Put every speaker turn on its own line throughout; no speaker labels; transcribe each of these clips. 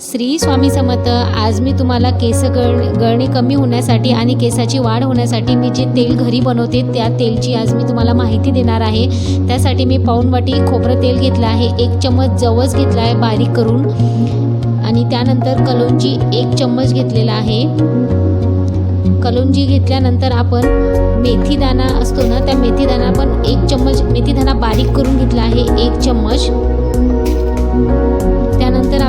श्री स्वामी समर्थ आज मी तुम्हाला केस गळ गळणी कमी होण्यासाठी आणि केसाची वाढ होण्यासाठी मी जे तेल घरी बनवते त्या तेलची आज मी तुम्हाला माहिती देणार आहे. त्यासाठी मी पाऊण वाटी खोबरं तेल घेतलं आहे एक चम्मच जवस घेतला आहे बारीक करून. आणि त्यानंतर कलोंजी एक चम्मच घेतलेला आहे. कलोंजी घेतल्यानंतर आपण मेथीदाणा असतो ना त्या मेथीदाना पण एक चम्मच मेथीदाणा बारीक करून घेतला आहे एक चम्मच.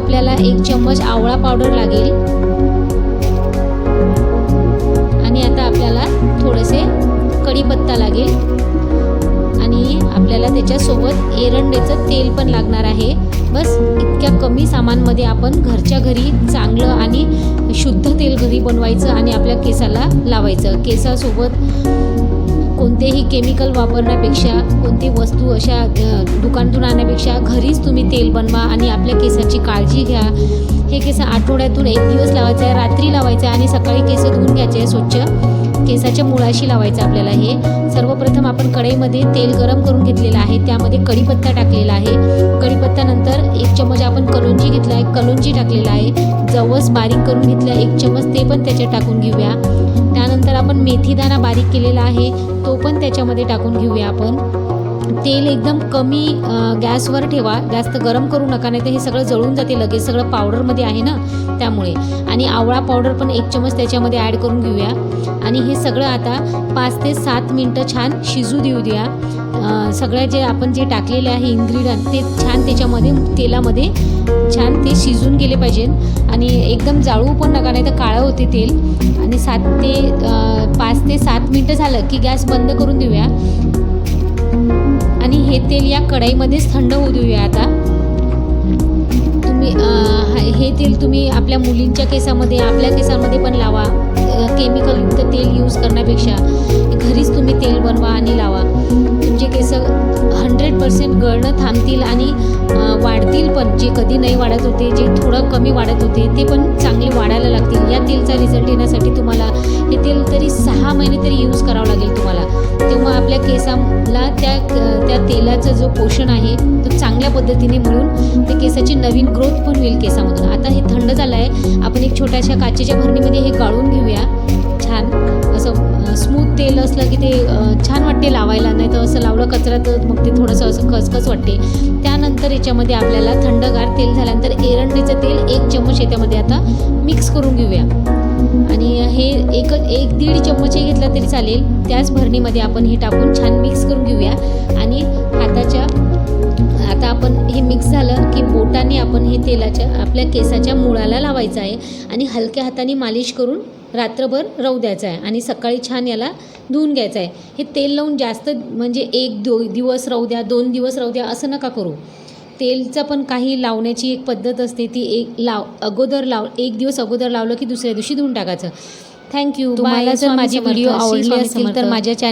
आपल्याला एक चम्मच आवळा पावडर लागेल. आणि आता आपल्याला थोडेसे कढीपत्ता लागेल. आणि आपल्याला त्याच्यासोबत एरंडेचं तेल पण लागणार आहे. बस इतक्या कमी सामानमध्ये आपण घरच्या घरी चांगलं आणि शुद्ध तेल घरी बनवायचं आणि आपल्या केसाला लावायचं. केसासोबत कोणतेही केमिकल वापरण्यापेक्षा कोणती वस्तू अशा दुकानातून आणण्यापेक्षा घरीच तुम्ही तेल बनवा आणि आपल्या केसाची काळजी घ्या. हे केस आठवड्यातून एक दिवस लावायचं आहे रात्री लावायचं आहे आणि सकाळी केस धुवून घ्यायचे आहे स्वच्छ. केसाच्या मुळाशी लावायचं आपल्याला हे. सर्वप्रथम आपण कढईमध्ये तेल गरम करून घेतलेलं आहे. त्यामध्ये कढीपत्ता टाकलेला आहे. कढीपत्त्यानंतर एक चमच आपण कलोंजी घेतला आहे. कलोंजी टाकलेला आहे. जवस बारीक करून घेतला एक चमच ते पण त्याच्यात टाकून घेऊया. त्यानंतर आपण मेथीदाणा बारीक केलेला आहे. तो पण त्याच्यामध्ये टाकून घेऊया आपण. तेल एकदम कमी गॅसवर ठेवा. जास्त गरम करू नका नाही तर हे सगळं जळून जाते लगेच. सगळं पावडरमध्ये आहे ना त्यामुळे. आणि आवळा पावडर पण एक चमच त्याच्यामध्ये ॲड करून घेऊया. आणि हे सगळं आता पाच ते सात मिनटं छान शिजू देऊ द्या. सगळ्या जे आपण जे टाकलेले आहे इन्ग्रिडियंट ते छान त्याच्यामध्ये तेलामध्ये छान ते शिजून गेले पाहिजेत आणि एकदम जाळू पण नका नाही तर काळं होते तेल. आणि सात ते पाच ते सात मिनटं झालं की गॅस बंद करून देऊया. तेल या कढईमध्येच थंड होऊ देऊया आता. तुम्ही हे तेल तुम्ही आपल्या मुलींच्या केसामध्ये आपल्या केसांमध्ये पण लावा. केमिकलयुक्त तेल यूज करण्यापेक्षा घरीच तुम्ही तेल बनवा आणि लावा. तुमचे केस हंड्रेड पर्सेंट गळणं थांबतील आणि वाढ वाढत होते जे थोडं कमी वाढत होते ते पण चांगले वाढायला लागतील. या तेलचा रिझल्ट येण्यासाठी तुम्हाला हे तेल तरी सहा महिने तरी यूज करावं लागेल तुम्हाला. तेव्हा आपल्या केसाला त्या त्या तेलाचं जो पोषण आहे तो चांगल्या पद्धतीने मिळून ते केसाची नवीन ग्रोथ पण होईल केसामधून. आता हे थंड झालं आहे आपण एक छोट्याशा काचेच्या भरणीमध्ये हे गाळून घेऊया. छान. असं स्मूथ तेल असलं की ते छान वाटते लावायला. नाही तर असं लावलं कचरा तर मग ते थोडंसं असं खसखस वाटते. त्या त्यानंतर याच्यामध्ये आपल्याला थंडगार तेल झाल्यानंतर एरंडीचं तेल एक चम्मच याच्यामध्ये आता मिक्स करून घेऊया. आणि हे एक एक दीड चम्मचही घेतला तरी चालेल. त्याच भरणीमध्ये आपण हे टाकून छान मिक्स करून घेऊया. आणि हाताच्या आता आपण हे की बोटाने आपण हे तेलाच्या आपल्या केसाच्या मुळाला लावायचं आहे आणि हलक्या हाताने मालिश करून रात्रभर राहू द्यायचं आहे आणि सकाळी छान याला धुवून घ्यायचं आहे. हे तेल लावून जास्त म्हणजे एक दो दिवस राहू द्या दोन दिवस राहू द्या असं नका करू. तेलचं पण काही लावण्याची एक पद्धत असते ती एक लाव अगोदर लाव एक दिवस अगोदर लावलं की दुसऱ्या दिवशी धुवून टाकायचं. थँक्यू तुम्हाला जर माझी व्हिडिओ आवडली असतील तर माझ्या चॅनल